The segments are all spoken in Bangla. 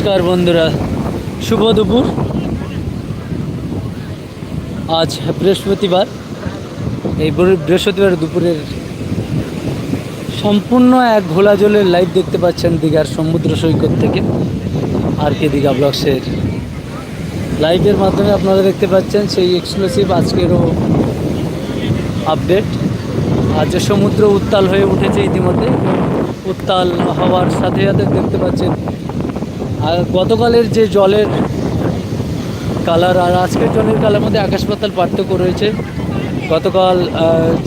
নমস্কার বন্ধুরা, শুভ দুপুর। আজ বৃহস্পতিবার, এই বৃহস্পতিবার দুপুরের সম্পূর্ণ এক ঘোলা জলের লাইভ দেখতে পাচ্ছেন দীঘার সমুদ্র সৈকত থেকে। আর কে দীঘা ব্লগসের লাইভের মাধ্যমে আপনারা দেখতে পাচ্ছেন সেই এক্সক্লুসিভ আজকেরও আপডেট আজ সমুদ্র উত্তাল হয়ে উঠেছে ইতিমধ্যে উত্তাল হওয়ার সাথে সাথে দেখতে পাচ্ছেন আর গতকালের যে জলের কালার আর আজকের জলের কালার মধ্যে আকাশ পাতাল পার্থক্য রয়েছে। গতকাল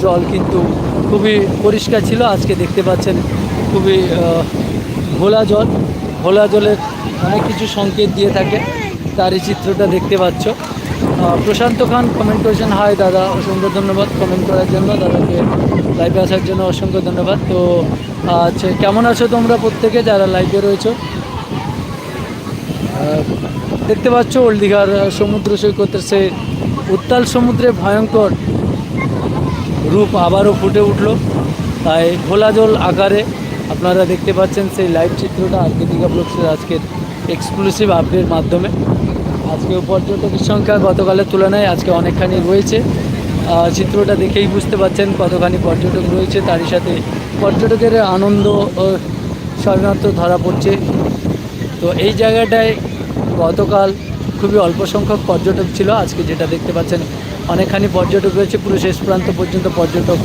জল কিন্তু খুবই পরিষ্কার ছিল। আজকে দেখতে পাচ্ছেন খুবই ঘোলা জল। ঘোলা জলের অনেক কিছু সংকেত দিয়ে থাকে। তারই চিত্রটা দেখতে পাচ্ছ। প্রশান্ত খান কমেন্ট করেছেন হাই দাদা, অসংখ্য ধন্যবাদ কমেন্ট করার জন্য। দাদাকে লাইভে আসার জন্য অসংখ্য ধন্যবাদ। তো আচ্ছা কেমন আছো তোমরা প্রত্যেকে? যারা লাইভে রয়েছো দেখতে পাচ্ছ ওল্ড দীঘার সমুদ্র সৈকতের সে উত্তাল সমুদ্রে ভয়ঙ্কর রূপ আবারও ফুটে উঠল। তাই ঘোলা জল আকারে আপনারা দেখতে পাচ্ছেন সেই লাইভ চিত্রটা আজকে দীঘা ব্লগসের আজকের এক্সক্লুসিভ আপডেটের মাধ্যমে। আজকে পর্যটকের সংখ্যা গতকালের তুলনায় আজকে অনেকখানি রয়েছে। চিত্রটা দেখেই বুঝতে পাচ্ছেন কতখানি পর্যটক রয়েছে। তারই সাথে পর্যটকের আনন্দ সবেমাত্র ধরা পড়ছে। তো এই জায়গাটায় গতকাল খুবই অল্প সংখ্যক পর্যটক ছিল। আজকে যেটা দেখতে পাচ্ছেন, অনেকখানি পর্যটক রয়েছে। পুরো শেষ প্রান্ত পর্যন্ত পর্যটক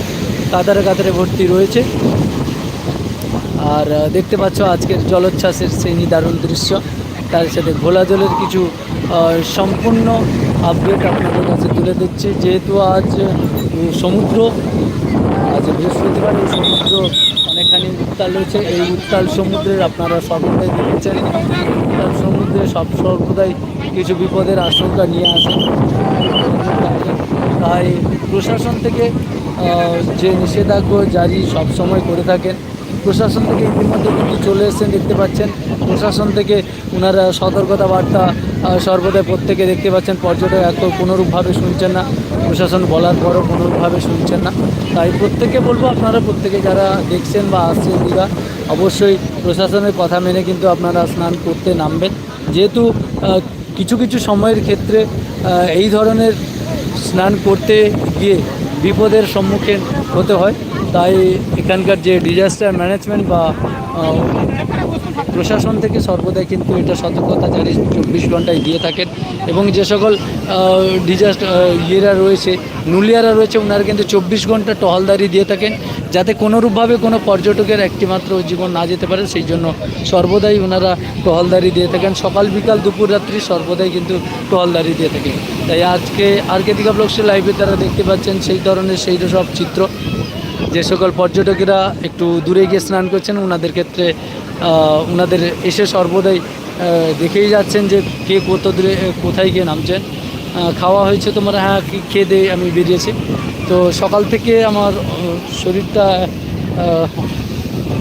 কাতারে কাতারে ভর্তি রয়েছে। আর দেখতে পাচ্ছ আজকের জলোচ্ছ্বাসের সেই নিদারুণ দৃশ্য। তার সাথে ঘোলা জলের কিছু সম্পূর্ণ আপডেট আপনাদের কাছে তুলে দিচ্ছি যেহেতু আজ সমুদ্র, আজ বৃহস্পতিবার, এই সমুদ্র অনেকখানি উত্তাল রয়েছে। এই উত্তাল সমুদ্রের আপনারা সর্বদাই দেখেছেন। উত্তাল সমুদ্রে সব সর্বদাই কিছু বিপদের আশঙ্কা নিয়ে আসে। তাই প্রশাসন থেকে যে নিষেধাজ্ঞা জারি সব সময় করে থাকেন। প্রশাসন থেকে ইতিমধ্যে কিন্তু চলে এসেছেন, দেখতে পাচ্ছেন। প্রশাসন থেকে ওনারা সতর্কতা বার্তা সর্বদাই প্রত্যেকে দেখতে পাচ্ছেন। পর্যটক এত কোনোরূপভাবে শুনছেন না। প্রশাসন বলার পরও কোনোরূপভাবে শুনছেন না। তাই প্রত্যেকে বলব, আপনারা প্রত্যেকে যারা দেখছেন বা আসছেন দীঘা, অবশ্যই প্রশাসনের কথা মেনে কিন্তু আপনারা স্নান করতে নামবেন। যেহেতু কিছু কিছু সময়ের ক্ষেত্রে এই ধরনের স্নান করতে গিয়ে বিপদের সম্মুখীন হতে হয়। তাই এখানকার যে ডিজাস্টার ম্যানেজমেন্ট বা প্রশাসন থেকে সর্বদাই কিন্তু এটা সতর্কতা জারি চব্বিশ ঘন্টায় দিয়ে থাকেন। এবং যে সকল ডিজাস্টার ইয়েরা রয়েছে, নুলিয়ারা রয়েছে ওনারা কিন্তু চব্বিশ ঘণ্টা টহলদারি দিয়ে থাকেন। যাতে কোনোরূপভাবে কোনো পর্যটকের একটিমাত্র জীবন না যেতে পারে, সেই জন্য সর্বদাই ওনারা টহলদারি দিয়ে থাকেন। সকাল, বিকাল, দুপুর, রাত্রি সর্বদাই কিন্তু টহলদারি দিয়ে থাকেন। তাই আজকে আর কে দীঘা লাইভে তারা দেখতে পাচ্ছেন সেই ধরনের, সেই সব চিত্র। যে সকল পর্যটকেরা একটু দূরে গিয়ে স্নান করছেন, ওনাদের ক্ষেত্রে ওনাদের এসে সর্বদাই দেখেই যাচ্ছেন যে কে কত দূরে, কোথায় গিয়ে নামছেন। খাওয়া হয়েছে তোমার হ্যাঁ কি খেয়ে দিয়ে আমি বেরিয়েছি। তো সকাল থেকে আমার শরীরটা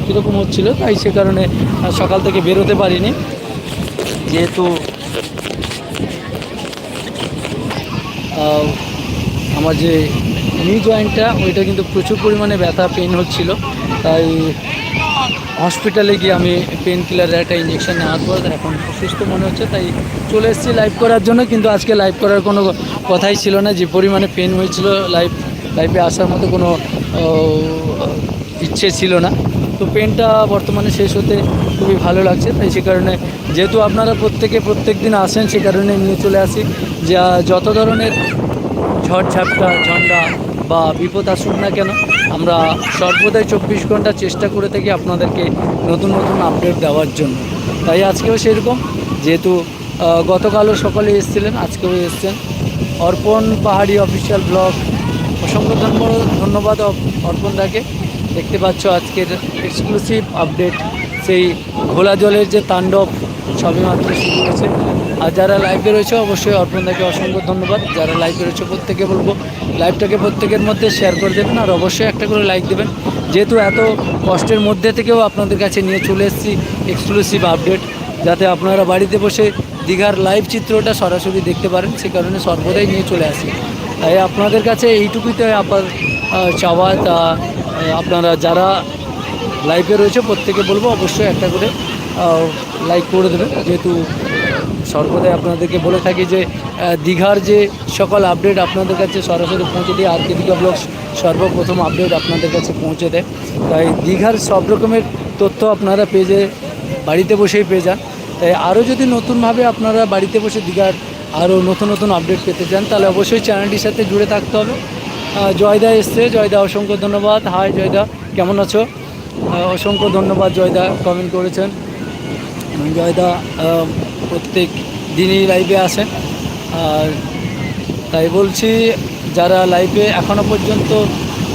কীরকম হচ্ছিল, তাই সে কারণে সকাল থেকে বেরোতে পারিনি। যেহেতু আমার যে নি জয়েন্টটা ওইটা কিন্তু প্রচুর পরিমাণে ব্যথা পেন হচ্ছিল। তাই হসপিটালে গিয়ে আমি পেন কিলারের একটা ইঞ্জেকশন নেওয়ার পর এখন সুস্থ মনে হচ্ছে, তাই চলে এসেছি লাইভ করার জন্য, কিন্তু আজকে লাইভ করার কোনো কথাই ছিল না, যে পরিমাণে পেন হয়েছিল লাইভ লাইভে আসার মতো কোনো ইচ্ছে ছিল না। তো পেনটা বর্তমানে শেষ হতে খুবই ভালো লাগছে, তাই সে কারণে যেহেতু আপনারা প্রত্যেকে প্রত্যেক দিন আসেন, সে কারণে নিয়ে চলে আসি। যা, যত ধরনের ঝড় ঝাপটা ঝন্ডা বা বিপদ আসুক না কেন আমরা সর্বদাই চব্বিশ ঘণ্টা চেষ্টা করে থাকি আপনাদেরকে নতুন নতুন আপডেট দেওয়ার জন্য। তাই আজকেও সেরকম, যেহেতু গতকালও সকালে এসেছিলেন, আজকেও এসছেন। অর্পণ পাহাড়ি অফিসিয়াল ব্লগ অসংখ্য ধন্যবাদ ধন্যবাদ অর্পণ দাকে। দেখতে পাচ্ছ আজকের এক্সক্লুসিভ আপডেট সেই ঘোলা জলের যে তাণ্ডব সবেমাত্র শুরু হয়েছে। আর যারা লাইভে রয়েছে অবশ্যই অর্পণদাকে অসংখ্য ধন্যবাদ। যারা লাইভে রয়েছে প্রত্যেকে বলব লাইভটাকে প্রত্যেকের মধ্যে শেয়ার করে দেবেন আর অবশ্যই একটা করে লাইক দেবেন। যেহেতু এত কষ্টের মধ্যে থেকেও আপনাদের কাছে নিয়ে চলে এসেছি এক্সক্লুসিভ আপডেট যাতে আপনারা বাড়িতে বসে দীঘার লাইভ চিত্রটা সরাসরি দেখতে পারেন, সে কারণে সর্বদাই নিয়ে চলে আসি। তাই আপনাদের কাছে এইটুকুই তো আবার চাওয়া, তা আপনারা যারা লাইভে রয়েছে প্রত্যেকে বলব, অবশ্যই একটা করে লাইক করে দেবেন। যেহেতু সর্বদাই আপনাদেরকে বলে থাকি যে দীঘার যে সকল আপডেট আপনাদের কাছে সরাসরি পৌঁছে দিয়ে আর কে দীঘা ব্লগ সর্বপ্রথম আপডেট আপনাদের কাছে পৌঁছে দেয়। তাই দীঘার সব রকমের তথ্য আপনারা পেজে বাড়িতে বসেই পেয়ে যান। তাই আরও যদি নতুনভাবে আপনারা বাড়িতে বসে দীঘার আরও নতুন নতুন আপডেট পেতে চান, তাহলে অবশ্যই চ্যানেলটির সাথে জুড়ে থাকতে হবে। জয়দা এসছে। জয়দা, অসংখ্য ধন্যবাদ। হাই জয়দা। কেমন আছো? অসংখ্য ধন্যবাদ জয়দা কমেন্ট করেছেন। আহ, প্রত্যেক দিনই লাইভে আসেন। আর তাই বলছি যারা লাইভে এখনও পর্যন্ত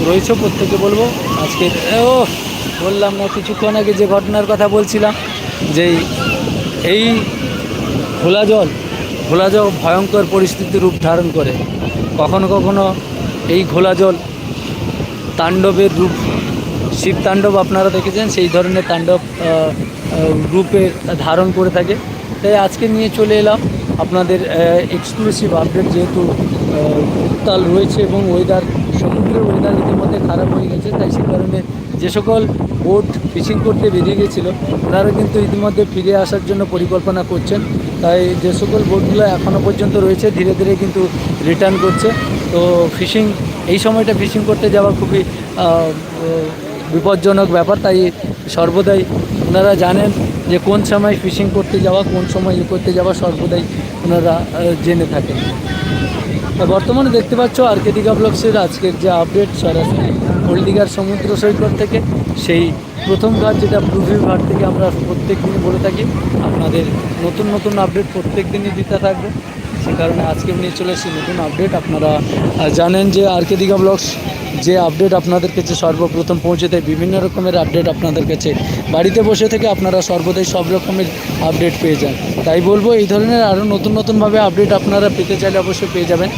রয়েছে প্রত্যেকে বলব আজকে ও বললাম না কিছুক্ষণ আগে যে ঘটনার কথা বলছিলাম যে এই ঘোলা জল ঘোলা জল ভয়ঙ্কর পরিস্থিতির রূপ ধারণ করে। কখনো কখনো এই ঘোলা জল তাণ্ডবের রূপ শিব তাণ্ডব আপনারা দেখেছেন সেই ধরনের তাণ্ডব রূপে ধারণ করে থাকে। তাই আজকে নিয়ে চলে এলাম আপনাদের এক্সক্লুসিভ আপডেট যেহেতু উত্তাল রয়েছে এবং ওয়েদার সমুদ্রের ওয়েদার ইতিমধ্যে খারাপ হয়ে গেছে। তাই সেই কারণে যে সকল বোট ফিশিং করতে বেরিয়ে গেছিল ওনারা কিন্তু ইতিমধ্যে ফিরে আসার জন্য পরিকল্পনা করছেন। তাই যে সকল বোটগুলো এখনও পর্যন্ত রয়েছে, ধীরে ধীরে কিন্তু রিটার্ন করছে। তো ফিশিং এই সময়টা ফিশিং করতে যাওয়া খুবই বিপজ্জনক ব্যাপার। তাই সর্বদাই ওনারা জানেন যে কোন সময় ফিশিং করতে যাওয়া, কোন সময় ইয়ে করতে যাওয়া সর্বদাই ওনারা জেনে থাকেন। বর্তমানে দেখতে পাচ্ছ আর কে দীঘা ব্লগসের আজকের যে আপডেট সরাসরি ওল্ড দীঘার সমুদ্র সৈকত থেকে, সেই প্রথম ঘাট যেটা ব্লুভিউ ঘাট থেকে আমরা প্রত্যেক দিনই বলে থাকি, আপনাদের নতুন নতুন আপডেট প্রত্যেক দিনই দিতে থাকবে। সে কারণে আজকে নিয়ে চলে এসেছি নতুন আপডেট আপনারা জানেন যে আর কে দীঘা ব্লগস যে আপডেট আপনাদের কাছে সর্বপ্রথম পৌঁছে দেয়, বিভিন্ন রকমের আপডেট আপনাদের কাছে। বাড়িতে বসে থেকে আপনারা সর্বদাই সব রকমের আপডেট পেয়ে যান। তাই বলব, এই ধরনের আরও নতুন নতুনভাবে আপডেট আপনারা পেতে চাইলে অবশ্যই পেয়ে যাবেন।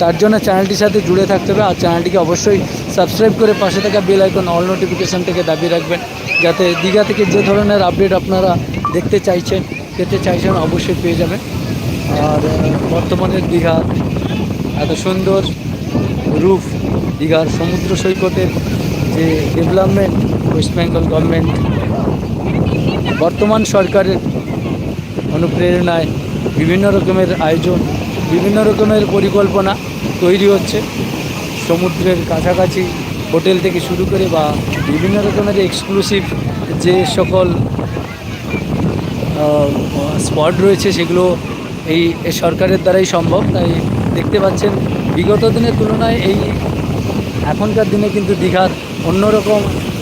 তার জন্য চ্যানেলটির সাথে জুড়ে থাকতে হবে। আর চ্যানেলটিকে অবশ্যই সাবস্ক্রাইব করে পাশে থাকা বেল আইকন অল নোটিফিকেশান থেকে দাবি রাখবেন। যাতে দীঘা থেকে যে ধরনের আপডেট আপনারা দেখতে চাইছেন, পেতে চাইছেন, অবশ্যই পেয়ে যাবেন। আর বর্তমানের দীঘা, এত সুন্দর রূপ দীঘার সমুদ্র সৈকতের যে ডেভেলপমেন্ট ওয়েস্ট বেঙ্গল গভর্নমেন্ট বর্তমান সরকারের অনুপ্রেরণায় বিভিন্ন রকমের আয়োজন, বিভিন্ন রকমের পরিকল্পনা তৈরি হচ্ছে। সমুদ্রের কাছাকাছি হোটেল থেকে শুরু করে বা বিভিন্ন রকমের এক্সক্লুসিভ যে সকল স্পট রয়েছে সেগুলো এই সরকারের দ্বারাই সম্ভব। তাই দেখতে পাচ্ছেন, বিগত দিনের তুলনায় এই এখনকার দিনে কিন্তু দীঘার অন্যরকম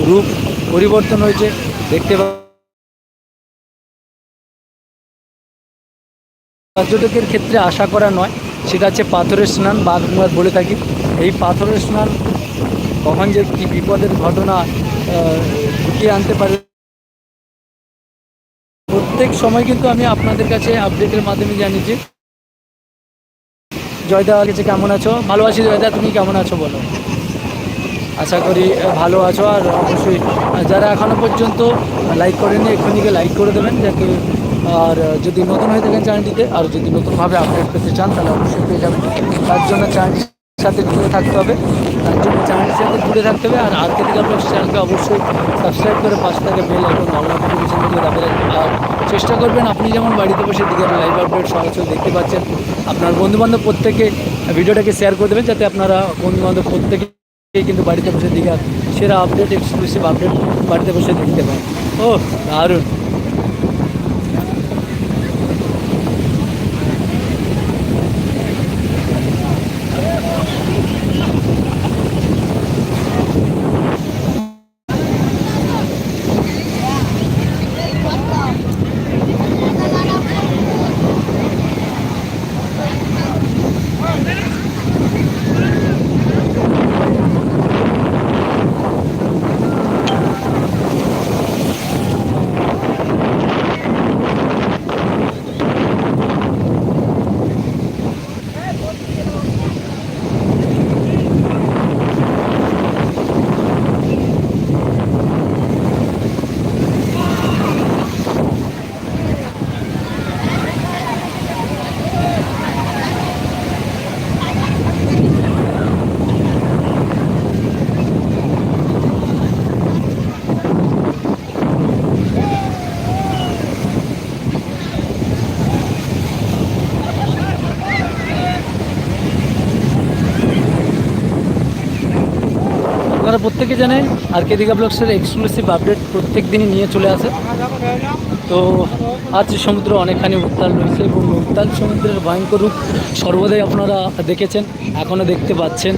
রূপ পরিবর্তন হয়েছে। দেখতে পর্যটকের ক্ষেত্রে আশা করা নয়, সেটা হচ্ছে পাথরের স্নান বা আমরা বলে থাকি। এই পাথরের স্নান কখন যে কী বিপদের ঘটনা ঘটিয়ে আনতে পারে প্রত্যেক সময় কিন্তু আমি আপনাদের কাছে আপডেটের মাধ্যমে জানিয়েছি। জয়দা কাছে কেমন আছো? ভালো আছি জয়দা, তুমি কেমন আছো বলো? আশা করি ভালো আছো আর অবশ্যই যারা এখনও পর্যন্ত লাইক করেনি এক্ষুনি লাইক করে দেবেন যাতে, আর যদি নতুন হয়ে থাকেন চ্যানেলটিতে আর যদি নতুনভাবে আপডেট পেতে চান, তাহলে অবশ্যই পেয়ে যাবেন। তার জন্য চ্যানেলটির সাথে জুড়ে থাকতে হবে। তার জন্য চ্যানেলটির সাথে জুড়ে থাকতে হবে। আর আজকে কেদিকা আপনার চ্যানেলকে অবশ্যই সাবস্ক্রাইব করে পাশে থাকে বেল আইকন অল নোটিফিকেশন দিয়ে রাখবেন আর চেষ্টা করবেন, আপনি যেমন বাড়িতে বসে দীঘার লাইভ আপডেট সরাসরি দেখতে পাচ্ছেন, আপনার বন্ধুবান্ধব প্রত্যেকে ভিডিওটাকে শেয়ার করে দেবেন, যাতে আপনারা বন্ধুবান্ধব প্রত্যেকে কিন্তু বাড়িতে বসে দীঘার সেরা আপডেট এক্সক্লুসিভ আপডেট বাড়িতে বসে দেখতে পান। ও দারুণ। আপনারা প্রত্যেকে জানেন আর কে দীঘা ব্লগসের এক্সক্লুসিভ আপডেট প্রত্যেক দিনই নিয়ে চলে আসে। তো আজ সমুদ্র অনেকখানি উত্তাল রয়েছে এবং উত্তাল সমুদ্রের ভয়ঙ্কর রূপ সর্বদাই আপনারা দেখেছেন এখনও দেখতে পাচ্ছেন।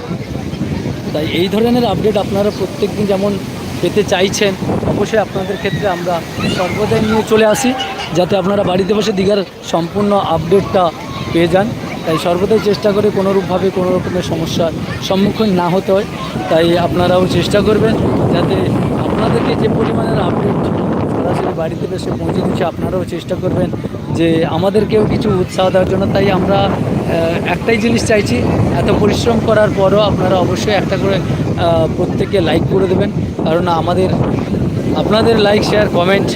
তাই এই ধরনের আপডেট আপনারা প্রত্যেক দিন যেমন পেতে চাইছেন, অবশ্যই আপনাদের ক্ষেত্রে আমরা সর্বদাই নিয়ে চলে আসি, যাতে আপনারা বাড়িতে বসে দীঘার সম্পূর্ণ আপডেটটা পেয়ে যান। তাই সর্বদাই চেষ্টা করে কোনোরূপভাবে কোনো রকমের সমস্যার সম্মুখীন না হতে হয়। তাই আপনারাও চেষ্টা করবেন যাতে আপনাদেরকে যে পরিমাণের আপডেট সরাসরি বাড়িতে বসে পৌঁছে দিচ্ছে, আপনারাও চেষ্টা করবেন যে আমাদেরকেও কিছু উৎসাহ দেওয়ার জন্য। তাই আমরা একটাই জিনিস চাইছি, এত পরিশ্রম করার পরও আপনারা অবশ্যই একটা করে প্রত্যেকে লাইক করে দেবেন। কারণ আমাদের, আপনাদের লাইক শেয়ার কমেন্ট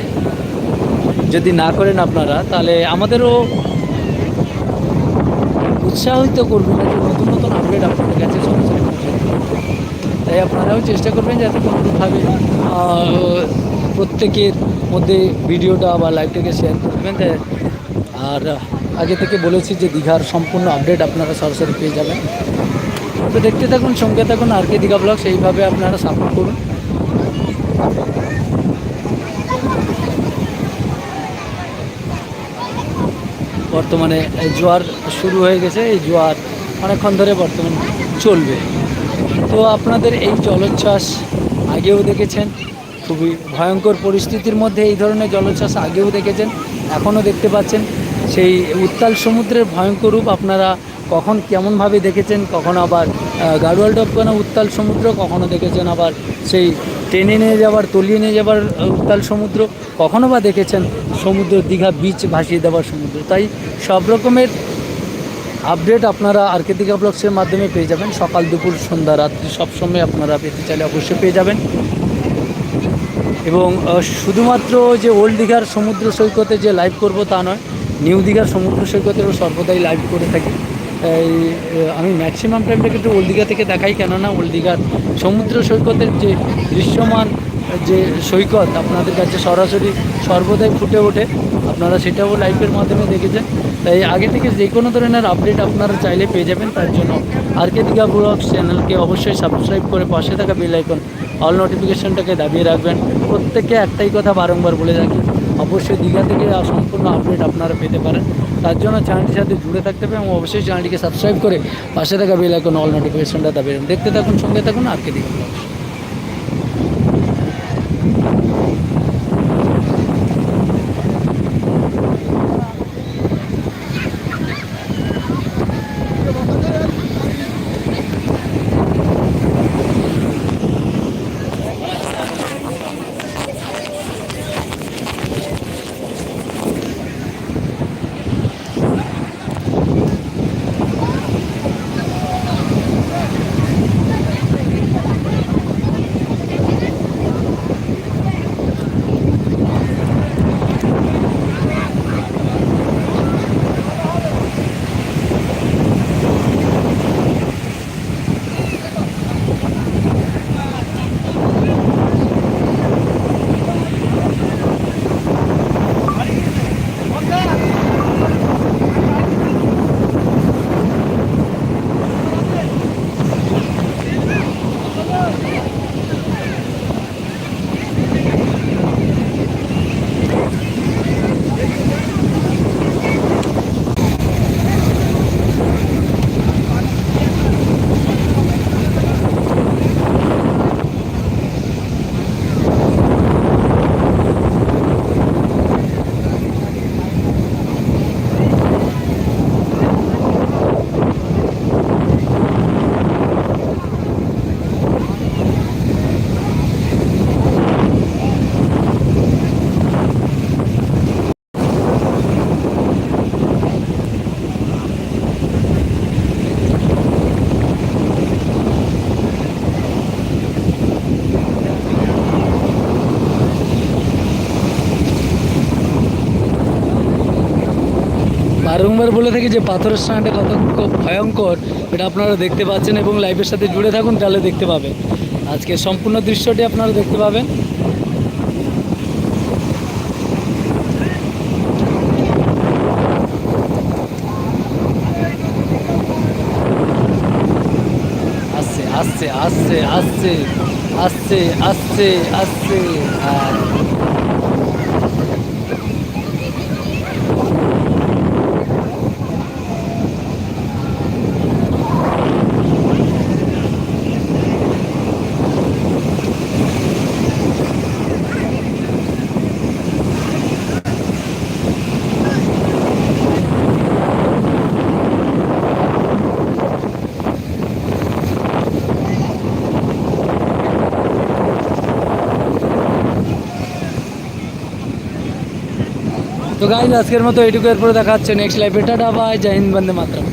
যদি না করেন আপনারা, তাহলে আমাদেরও উৎসাহিত করবেন যে নতুন নতুন আপডেট আপনাদের কাছে পৌঁছে তাই আপনারাও চেষ্টা করবেন যাতে কোনোভাবে প্রত্যেকের মধ্যে ভিডিওটা বা লাইভটাকে শেয়ার করবেন। আর আগে থেকে বলেছি যে দীঘার সম্পূর্ণ আপডেট আপনারা সরাসরি পেয়ে যাবেন। তো দেখতে থাকুন, সঙ্গে থাকুন, আর কে দীঘা ব্লগ সেইভাবে আপনারা সাপোর্ট করুন। বর্তমানে জোয়ার শুরু হয়ে গেছে, এই জোয়ার অনেকক্ষণ ধরে বর্তমান চলবে। তো আপনাদের এই জলোচ্ছ্বাস আগেও দেখেছেন, খুবই ভয়ঙ্কর পরিস্থিতির মধ্যে এই ধরনের জলোচ্ছ্বাস আগেও দেখেছেন, এখনও দেখতে পাচ্ছেন। সেই উত্তাল সমুদ্রের ভয়ঙ্কর রূপ আপনারা কখন কেমনভাবে দেখেছেন, কখন আবার গাড়োয়াল ডবকানা উত্তাল সমুদ্র কখনও দেখেছেন আবার সেই টেনে নিয়ে যাওয়ার তলিয়ে নিয়ে আহ, উত্তাল সমুদ্র কখনো বা দেখেছেন সমুদ্র দীঘা বিচ ভাসিয়ে দেওয়ার সমুদ্র? তাই সব রকমের আপডেট আপনারা আর্কেদিকা ব্লগসের মাধ্যমে পেয়ে যাবেন। সকাল দুপুর সন্ধ্যা রাত্রি সবসময় আপনারা পেতে চাইলে অবশ্যই পেয়ে যাবেন। এবং শুধুমাত্র যে ওল্ড দীঘার সমুদ্র সৈকতে যে লাইভ করব তা নয় নিউ দীঘার সমুদ্র সৈকতেও সর্বদাই লাইভ করে থাকি। এই আমি ম্যাক্সিমাম টাইমটা কিন্তু ওল্ড দীঘা থেকে দেখাই, কেননা ওল্ড দীঘার সমুদ্র সৈকতের যে দৃশ্যমান যে সৈকত আপনাদের কাছে সরাসরি সর্বদাই ফুটে ওঠে, আপনারা সেটাও লাইভের মাধ্যমে দেখেছেন। তাই আগে থেকে যে কোনো ধরনের আপডেট আপনারা চাইলে পেয়ে যাবেন, তার জন্য আর কে দীঘা ব্লগস চ্যানেলকে অবশ্যই সাবস্ক্রাইব করে পাশে থাকা বেল আইকন অল নোটিফিকেশনটাকে দাবিয়ে রাখবেন। প্রত্যেককে একটাই কথা বারংবার বলে রাখি, অবশ্যই দীঘা থেকে সম্পূর্ণ আপডেট আপনারা পেতে পারেন। তার জন্য চ্যানেলটির সাথে জুড়ে থাকতে হবে এবং অবশ্যই চ্যানেলটিকে সাবস্ক্রাইব করে পাশে থাকা বেল আইকন অল নোটিফিকেশনটা তাদের দেখতে থাকুন, সঙ্গে থাকুন আর কে যে পাথরের স্থানটা কত ভয়ঙ্কর, এটা আপনারা দেখতে পাচ্ছেন এবং লাইভের সাথে জুড়ে থাকুন, তাহলে দেখতে পাবেন। আজকে সম্পূর্ণ দৃশ্যটি আপনারা দেখতে পাবেন। আসছে আসছে আসছে আসছে আসছে আসছে আসছে হ্যাঁ তো গাইজ আজকের মতো এইটুকু এরপরে দেখা হচ্ছে নেক্সট লাইফে টাটা বাই জয় হিন্দ, বন্দে মাতরম।